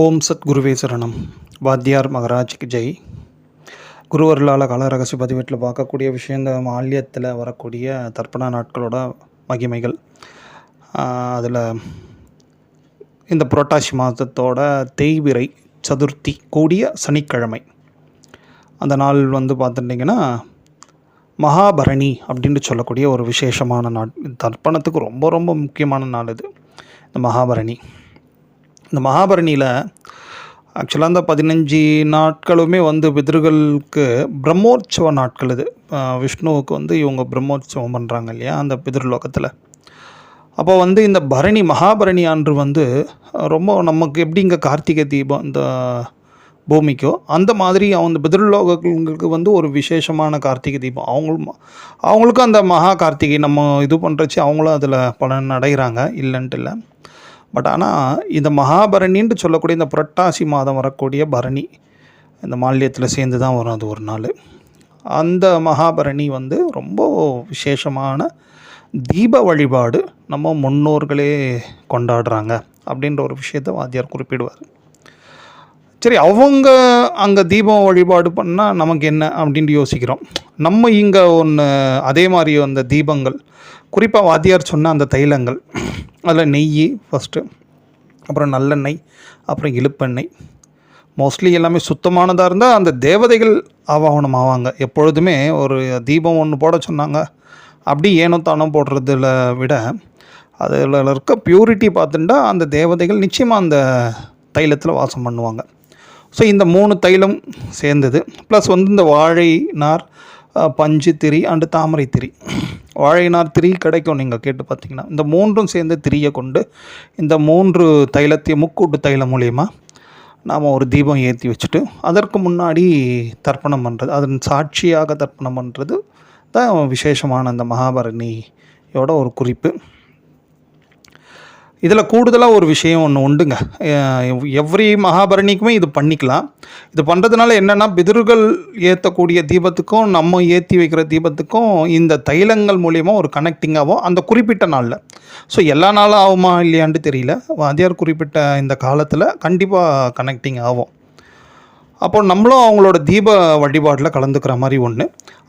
ஓம் சத் குருவே சரணம். வாத்தியார் மகராஜ்க்கு ஜெய். குருவர்களால் கால ரகசிய பதிவேட்டில் பார்க்கக்கூடிய விஷயம் இந்த மால்யத்தில் வரக்கூடிய தர்ப்பண நாட்களோட மகிமைகள். அதில் இந்த புரட்டாசி மாதத்தோட தேய்விரை சதுர்த்தி கூடிய சனிக்கிழமை. அந்த நாள் வந்து பார்த்துட்டிங்கன்னா மகாபரணி அப்படின்ட்டு சொல்லக்கூடிய ஒரு விசேஷமான நாள். தர்ப்பணத்துக்கு ரொம்ப ரொம்ப முக்கியமான நாள் இது இந்த மகாபரணி. இந்த மகாபரணியில் ஆக்சுவலாக அந்த பதினஞ்சு நாட்களுமே வந்து பிதர்களுக்கு பிரம்மோற்சவ நாட்கள் இது. விஷ்ணுவுக்கு வந்து இவங்க பிரம்மோற்சவம் பண்ணுறாங்க இல்லையா அந்த பிதர்லோகத்தில் அப்போ வந்து இந்த பரணி மகாபரணி அன்று வந்து ரொம்ப நமக்கு எப்படி இங்கே கார்த்திகை தீபம் இந்த பூமிக்கோ அந்த மாதிரி அவங்க பிதர்லோகங்களுக்கு வந்து ஒரு விசேஷமான கார்த்திகை தீபம். அவங்களும் அவங்களுக்கும் அந்த மகா கார்த்திகை நம்ம இது பண்ணுறச்சு அவங்களும் அதில் பலன் அடைகிறாங்க இல்லைன்ட்டு இல்லை. பட் ஆனால் இந்த மகாபரணின்னு சொல்லக்கூடிய இந்த புரட்டாசி மாதம் வரக்கூடிய பரணி இந்த மால்யத்தில் சேர்ந்து தான் வரும் அது ஒரு நாள். அந்த மகாபரணி வந்து ரொம்ப விசேஷமான தீப வழிபாடு நம்ம முன்னோர்களே கொண்டாடுறாங்க அப்படின்ற ஒரு விஷயத்தை வாத்தியார் குறிப்பிடுவார். சரி அவங்க அங்கே தீபம் வழிபாடு பண்ணால் நமக்கு என்ன அப்படின்ட்டு யோசிக்கிறோம். நம்ம இங்கே ஒன்று அதே மாதிரி அந்த தீபங்கள் குறிப்பாக வாத்தியார் சொன்ன அந்த தைலங்கள் அதில் நெய் ஃபஸ்ட்டு அப்புறம் நல்லெண்ணெய் அப்புறம் இழுப்பெண்ணெய். மோஸ்ட்லி எல்லாமே சுத்தமானதாக இருந்தால் அந்த தேவதைகள் ஆவாகனம் ஆவாங்க. எப்பொழுதுமே ஒரு தீபம் ஒன்று போட சொன்னாங்க அப்படி ஏனோ தானோ போடுறதுல விட அதில் இருக்க பியூரிட்டி பார்த்துட்டா அந்த தேவதைகள் நிச்சயமாக அந்த தைலத்தில் வாசம் பண்ணுவாங்க. ஸோ இந்த மூணு தைலம் சேர்ந்தது. ப்ளஸ் வந்து இந்த வாழை நார் பஞ்சு திரி அண்டு தாமரை திரி. வாழைநார் திரி கிடைக்கும் நீங்கள் கேட்டு பார்த்தீங்கன்னா இந்த மூன்றும் சேர்ந்து திரியை கொண்டு இந்த மூன்று தைலத்தையும் முக்கூட்டு தைலம் மூலயமா நாம் ஒரு தீபம் ஏற்றி வச்சுட்டு அதற்கு முன்னாடி தர்ப்பணம் பண்ணுறது அதன் சாட்சியாக தர்ப்பணம் பண்ணுறது தான் விசேஷமான அந்த மகாபரணியோட ஒரு குறிப்பு. இதில் கூடுதலாக ஒரு விஷயம் ஒன்று உண்டுங்க. எவ்ரி மகாபரணிக்குமே இது பண்ணிக்கலாம். இது பண்ணுறதுனால என்னென்னா பிதிர்கள் ஏற்றக்கூடிய தீபத்துக்கும் நம்ம ஏற்றி வைக்கிற தீபத்துக்கும் இந்த தைலங்கள் மூலியமாக ஒரு கனெக்டிங் ஆகும். அந்த குறிப்பிட்ட நாளில். ஸோ எல்லா நாளும் ஆகுமா இல்லையான்ட்டு தெரியல. வாத்தியார் குறிப்பிட்ட இந்த காலத்தில் கண்டிப்பாக கனெக்டிங் ஆகும். அப்போ நம்மளும் அவங்களோட தீப வழிபாட்டில் கலந்துக்கிற மாதிரி ஒன்று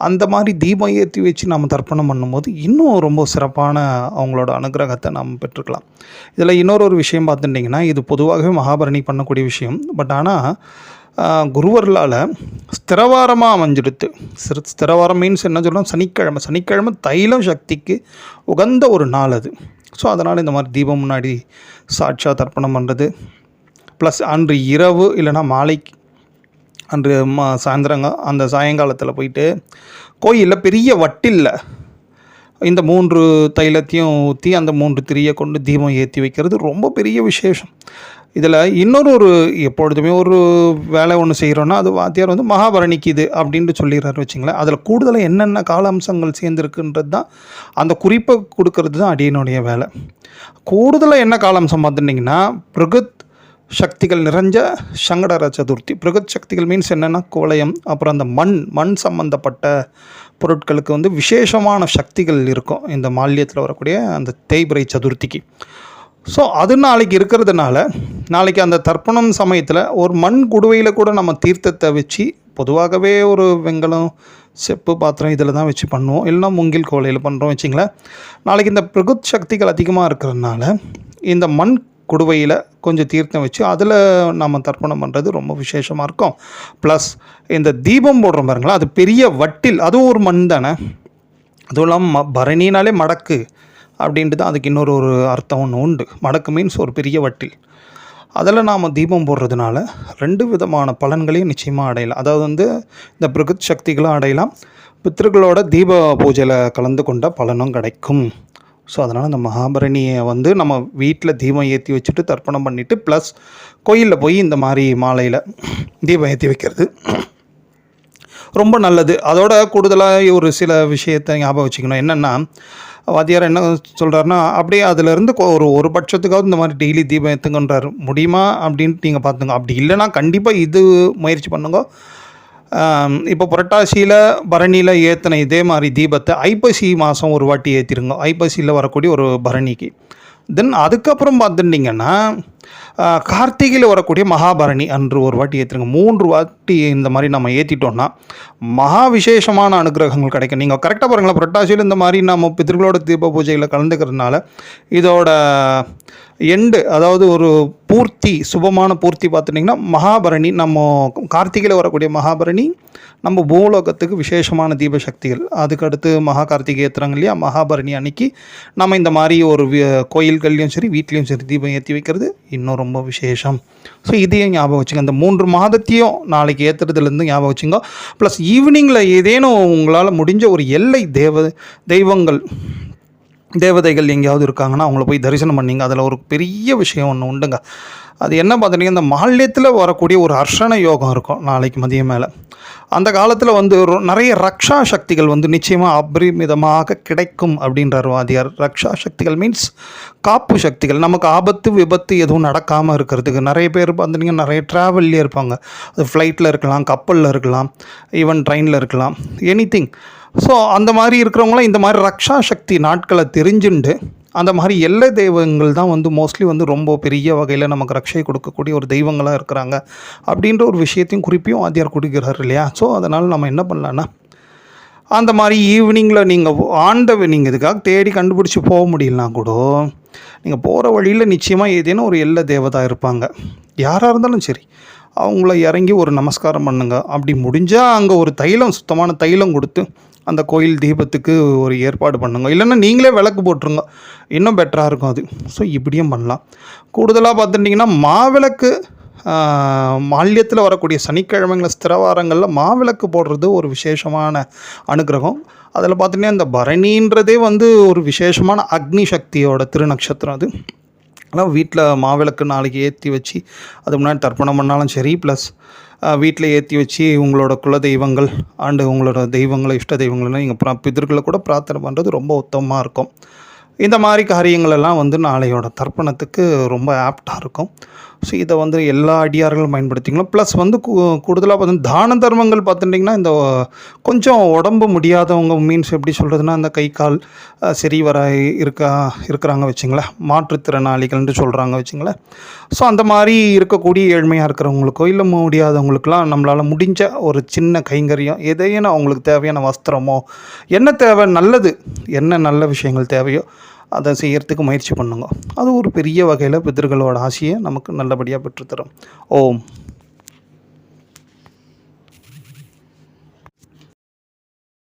அந்த மாதிரி தீபம் ஏற்றி வச்சு நம்ம தர்ப்பணம் பண்ணும்போது இன்னும் ரொம்ப சிறப்பான அவங்களோட அனுகிரகத்தை நாம் பெற்றுக்கலாம். இதில் இன்னொரு ஒரு விஷயம் பார்த்துட்டிங்கன்னா இது பொதுவாகவே மகாபரணி பண்ணக்கூடிய விஷயம். பட் ஆனால் குருவர்களால் ஸ்திரவாரமாக அமைஞ்சிடுத்து சிறு ஸ்திரவாரம் மீன்ஸ் என்ன சொல்லணும் சனிக்கிழமை. சனிக்கிழமை தைலம் சக்திக்கு உகந்த ஒரு நாள் அது. ஸோ அதனால் இந்த மாதிரி தீபம் முன்னாடி சாட்சா தர்ப்பணம் பண்ணுறது ப்ளஸ் அன்று இரவு இல்லைன்னா மாலைக்கு அன்று மா சாயந்தரங்க அந்த சாயங்காலத்தில் போயிட்டு கோயிலில் பெரிய வட்டில்ல இந்த மூன்று தைலத்தையும் ஊற்றி அந்த மூன்று திரியை கொண்டு தீபம் ஏற்றி வைக்கிறது ரொம்ப பெரிய விசேஷம். இதில் இன்னொரு ஒரு எப்பொழுதுமே ஒரு வேலை ஒன்று செய்கிறோன்னா அது வாத்தியார் வந்து மகாபரணிக்கு இது அப்படின்ட்டு சொல்லிடுறாரு வச்சுங்களேன். அதில் கூடுதலாக என்னென்ன கால அம்சங்கள் சேர்ந்துருக்குன்றது தான் அந்த குறிப்பை கொடுக்கறது தான் அடியனுடைய வேலை. கூடுதலாக என்ன கால அம்சம் பார்த்துட்டிங்கன்னா பிரகத் சக்திகள் நிறைஞ்ச சங்கடர சதுர்த்தி. பிரகத் சக்திகள் மீன்ஸ் என்னென்னா கோலயம் அப்புறம் அந்த மண் மண் சம்பந்தப்பட்ட பொருட்களுக்கு வந்து விசேஷமான சக்திகள் இருக்கும் இந்த மால்யத்தில் வரக்கூடிய அந்த தேய்பிரை சதுர்த்திக்கு. ஸோ அது நாளைக்கு இருக்கிறதுனால நாளைக்கு அந்த தர்ப்பணம் சமயத்தில் ஒரு மண் குடுவையில் கூட நம்ம தீர்த்தத்தை வச்சு பொதுவாகவே ஒரு வெங்கலம் செப்பு பாத்திரம் இதில் தான் வச்சு பண்ணுவோம். இல்லைன்னா மூங்கில் கோலையில் பண்ணுறோம் வச்சிங்களேன். நாளைக்கு இந்த பிரகுத் சக்திகள் அதிகமாக இருக்கிறதுனால இந்த மண் குடுவையில் கொஞ்சம் தீர்த்தம் வச்சு அதில் நம்ம தர்ப்பணம் பண்ணுறது ரொம்ப விசேஷமாக இருக்கும். ப்ளஸ் இந்த தீபம் போடுறோம் பாருங்களா அது பெரிய வட்டில் அதுவும் ஒரு மண் தானே? அதுவும் இல்லாமல் ம பரணினாலே மடக்கு அப்படின்ட்டு தான் அதுக்கு இன்னொரு ஒரு அர்த்தம் ஒன்று உண்டு. மடக்கு மீன்ஸ் ஒரு பெரிய வட்டில். அதில் நாம் தீபம் போடுறதுனால ரெண்டு விதமான பலன்களையும் நிச்சயமாக அடையலாம். அதாவது வந்து இந்த பிரகத் சக்திகளும் அடையலாம். பித்திருக்களோட தீப பூஜையில் கலந்து கொண்ட பலனும் கிடைக்கும். ஸோ அதனால் அந்த மகாபரணியை வந்து நம்ம வீட்டில் தீபம் ஏற்றி வச்சுட்டு தர்ப்பணம் பண்ணிவிட்டு ப்ளஸ் கோயிலில் போய் இந்த மாதிரி மாலையில் தீபம் ஏற்றி வைக்கிறது. ரொம்ப நல்லது. அதோட கூடுதலாக ஒரு சில விஷயத்தை ஞாபகம் வச்சுக்கணும். என்னென்னா வாத்தியார் என்ன சொல்கிறாருன்னா அப்படியே அதுலேருந்து ஒரு ஒரு பட்சத்துக்காவது இந்த மாதிரி டெய்லி தீபம் ஏற்றுங்கன்றார் முடியுமா? அப்படின்ட்டு நீங்கள் பார்த்துங்க அப்படி இல்லைன்னா கண்டிப்பாக இது முயற்சி பண்ணுங்க. இப்போ புரட்டாசியில் பரணியில் ஏற்றின இதே மாதிரி தீபத்தை ஐப்பசி மாதம் ஒரு வாட்டி ஏற்றிருங்க ஐப்பசியில் வரக்கூடிய ஒரு பரணிக்கு. தென் அதுக்கப்புறம் பார்த்துட்டிங்கன்னா கார்த்திகையில் வரக்கூடிய மகாபரணி அன்று ஒரு வாட்டி ஏற்றுங்க மூன்று வாட்டி இந்த மாதிரி நம்ம ஏற்றிட்டோம்னா மகா விசேஷமான அனுகிரகங்கள் கிடைக்கும். நீங்கள் கரெக்டாக பாருங்களா புரட்டாசியில் இந்த மாதிரி நம்ம பித்திருக்களோட தீப பூஜையில் கலந்துக்கிறதுனால இதோட எண்டு அதாவது ஒரு பூர்த்தி சுபமான பூர்த்தி பார்த்துட்டிங்கன்னா மகாபரணி நம்ம கார்த்திகையில் வரக்கூடிய மகாபரணி நம்ம பூலோகத்துக்கு விசேஷமான தீப சக்திகள் அதுக்கடுத்து மகா கார்த்திகை ஏற்றுறாங்க இல்லையா? மகாபரணி அன்னைக்கு நம்ம இந்த மாதிரி ஒரு கோயில்கள்லேயும் சரி வீட்லேயும் சரி தீபம் ஏற்றி வைக்கிறது. இன்னும் ரொம்ப விசேஷம். ஸோ இதையும் ஞாபகம் வச்சுங்க. இந்த மூன்று மாதத்தையும் நாளைக்கு ஏற்றுறதுலேருந்து ஞாபகம் வச்சுங்க. ப்ளஸ் ஈவினிங்கில் ஏதேனும் உங்களால் முடிஞ்ச ஒரு எல்லை தேவ தெய்வங்கள் தேவதைகள் எங்கேயாவது இருக்காங்கன்னா அவங்கள போய் தரிசனம் பண்ணிங்க. அதில் ஒரு பெரிய விஷயம் ஒன்று உண்டுங்க. அது என்ன பார்த்தீங்கன்னா இந்த மால்யத்தில் வரக்கூடிய ஒரு அர்ஷண யோகம் இருக்கும் நாளைக்கு மதியம் மேலே. அந்த காலத்தில் வந்து நிறைய ரக்ஷா சக்திகள் வந்து நிச்சயமாக அபரிமிதமாக கிடைக்கும் அப்படின்றார் வாதியார். ரக்ஷா சக்திகள் மீன்ஸ் காப்பு சக்திகள். நமக்கு ஆபத்து விபத்து எதுவும் நடக்காமல் இருக்கிறதுக்கு நிறைய பேர் பார்த்தீங்கன்னா நிறைய ட்ராவல்லே இருப்பாங்க. அது ஃப்ளைட்டில் இருக்கலாம் கப்பலில் இருக்கலாம் ஈவன் ட்ரெயினில் இருக்கலாம். எனி திங் ஸோ அந்த மாதிரி இருக்கிறவங்களாம் இந்த மாதிரி ரக்ஷா சக்தி நாட்களை தெரிஞ்சுண்டு அந்த மாதிரி எல்லை தெய்வங்கள் தான் வந்து மோஸ்ட்லி வந்து ரொம்ப பெரிய வகையில் நமக்கு ரக்ஷை கொடுக்கக்கூடிய ஒரு தெய்வங்களாக இருக்கிறாங்க. அப்படின்ற ஒரு விஷயத்தையும் குறிப்பையும் ஆதியார் கொடுக்கிறார் இல்லையா? ஸோ அதனால் நம்ம என்ன பண்ணலான்னா அந்த மாதிரி ஈவினிங்கில் நீங்கள் ஆண்ட நீங்கள் இதுக்காக தேடி கண்டுபிடிச்சி போக முடியலனா கூட நீங்கள் போகிற வழியில் நிச்சயமாக ஏதேனும் ஒரு எல்லை தேவதா இருப்பாங்க. யாராக இருந்தாலும் சரி அவங்கள இறங்கி ஒரு நமஸ்காரம் பண்ணுங்க. அப்படி முடிஞ்சால் அங்கே ஒரு தைலம் சுத்தமான தைலம் கொடுத்து அந்த கோயில் தீபத்துக்கு ஒரு ஏற்பாடு பண்ணுங்க. இல்லைன்னா நீங்களே விளக்கு போட்டுருங்க. இன்னும் பெட்டராக இருக்கும் அது. ஸோ இப்படியும் பண்ணலாம். கூடுதலாக பார்த்துட்டிங்கன்னா மாவிளக்கு மால்யத்தில் வரக்கூடிய சனிக்கிழமைங்கள ஸ்திரவாரங்களில் மாவிளக்கு போடுறது ஒரு விசேஷமான அனுகிரகம். அதில் பார்த்தீங்கன்னா இந்த பரணின்றதே வந்து ஒரு விசேஷமான அக்னி சக்தியோட திருநக்ஷத்திரம் அது. ஆனால் வீட்டில் மாவிளக்கு நாளைக்கு ஏற்றி வச்சு அது முன்னாடி தர்ப்பணம் பண்ணாலும் சரி ப்ளஸ் வீட்டில் ஏற்றி வச்சு உங்களோட குல தெய்வங்கள் ஆண்டு உங்களோட தெய்வங்களை இஷ்ட தெய்வங்கள்லாம் நீங்கள் பிதர்களை கூட பிரார்த்தனை பண்ணுறது ரொம்ப உத்தமமாக இருக்கும். இந்த மாதிரி காரியங்களெல்லாம் வந்து நாளையோட தர்ப்பணத்துக்கு ரொம்ப ஆப்டாக இருக்கும். ஸோ இதை வந்து எல்லா அடியார்களும் பயன்படுத்திக்கலாம் ப்ளஸ் வந்து கூடுதலாக பார்த்தீங்கன்னா தான தர்மங்கள் பார்த்துட்டிங்கன்னா இந்த கொஞ்சம் உடம்பு முடியாதவங்க மீன்ஸ் எப்படி சொல்கிறதுனா இந்த கை கால் சரி வர இருக்கா இருக்கிறாங்க வச்சுங்களேன். மாற்றுத்திறனாளிகள்னு சொல்கிறாங்க வச்சுங்களேன். ஸோ அந்த மாதிரி இருக்கக்கூடிய ஏழ்மையாக இருக்கிறவங்களுக்கோ இல்லை முடியாதவங்களுக்கெல்லாம் நம்மளால் முடிஞ்ச ஒரு சின்ன கைங்கரியம் எதையும் அவங்களுக்கு தேவையான வஸ்திரமோ என்ன தேவை நல்லது என்ன நல்ல விஷயங்கள் தேவையோ அதை செய்கிறதுக்கு முயற்சி பண்ணுங்க. அது ஒரு பெரிய வகையில் பிதர்களோட ஆசையை நமக்கு நல்லபடியாக பெற்றுத்தரும். ஓம்.